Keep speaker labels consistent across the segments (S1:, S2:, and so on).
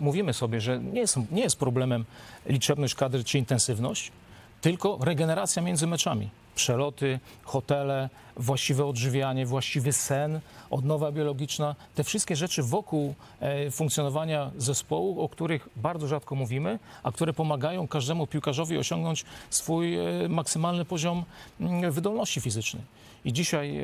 S1: mówimy sobie, że nie jest, nie jest problemem liczebność kadry czy intensywność, tylko regeneracja między meczami. Przeloty, hotele, właściwe odżywianie, właściwy sen, odnowa biologiczna. Te wszystkie rzeczy wokół e, funkcjonowania zespołu, o których bardzo rzadko mówimy, a które pomagają każdemu piłkarzowi osiągnąć swój e, maksymalny poziom mm, wydolności fizycznej. I dzisiaj, e,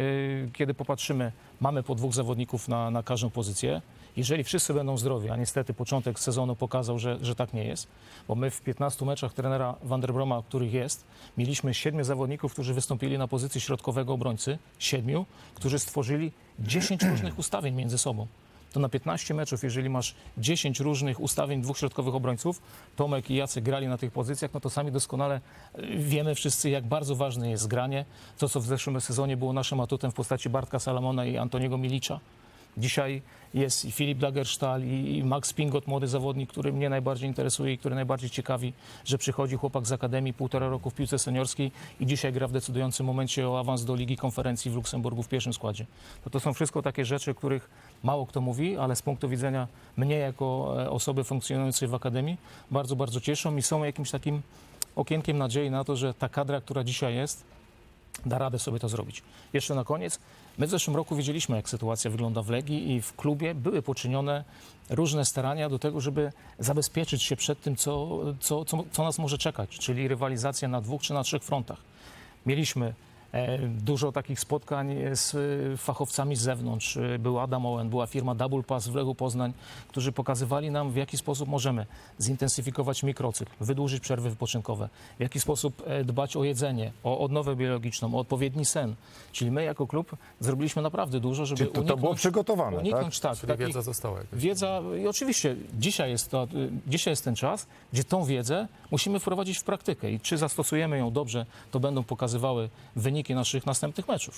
S1: kiedy popatrzymy, mamy po dwóch zawodników na, na każdą pozycję. Jeżeli wszyscy będą zdrowi, a niestety początek sezonu pokazał, że, że tak nie jest, bo my w 15 meczach trenera Van der Broma, których jest, mieliśmy siedmiu zawodników, którzy wystąpili na pozycji środkowego obrońcy, siedmiu, którzy stworzyli 10 różnych ustawień między sobą. To na 15 meczów, jeżeli masz 10 różnych ustawień dwóch środkowych obrońców, Tomek i Jacek grali na tych pozycjach, no to sami doskonale y, wiemy wszyscy, jak bardzo ważne jest granie. To, co w zeszłym sezonie było naszym atutem w postaci Bartka Salamona i Antoniego Milicza. Dzisiaj jest i Filip Lagersztal i i Max Pingot, młody zawodnik, który mnie najbardziej interesuje i który najbardziej ciekawi, że przychodzi chłopak z Akademii, półtora roku w piłce seniorskiej i dzisiaj gra w decydującym momencie o awans do Ligi Konferencji w Luksemburgu w pierwszym składzie. To, to są wszystko takie rzeczy, o których mało kto mówi, ale z punktu widzenia mnie jako e, osoby funkcjonującej w Akademii bardzo, bardzo cieszą i są jakimś takim okienkiem nadziei na to, że ta kadra, która dzisiaj jest, da radę sobie to zrobić. Jeszcze na koniec, my w zeszłym roku widzieliśmy, jak sytuacja wygląda w Legii i w klubie były poczynione różne starania do tego, żeby zabezpieczyć się przed tym, co, co, co, co nas może czekać, czyli rywalizacja na dwóch czy na trzech frontach. Mieliśmy dużo takich spotkań z e, fachowcami z zewnątrz. E, Był Adam Owen, była firma Double Pass w Lechu Poznań, którzy pokazywali nam, w jaki sposób możemy zintensyfikować mikrocykl, wydłużyć przerwy wypoczynkowe, w jaki sposób e, dbać o jedzenie, o odnowę biologiczną, o odpowiedni sen. Czyli my jako klub zrobiliśmy naprawdę dużo, żeby
S2: Czyli to, to
S1: uniknąć,
S2: było przygotowane, tak?
S1: uniknąć tak,
S3: Czyli
S1: takich-
S3: wiedza została jakaś.
S1: Wiedza, i oczywiście dzisiaj jest, to, y, dzisiaj jest ten czas, gdzie tą wiedzę musimy wprowadzić w praktykę i czy zastosujemy ją dobrze, to będą pokazywały wyniki naszych następnych meczów.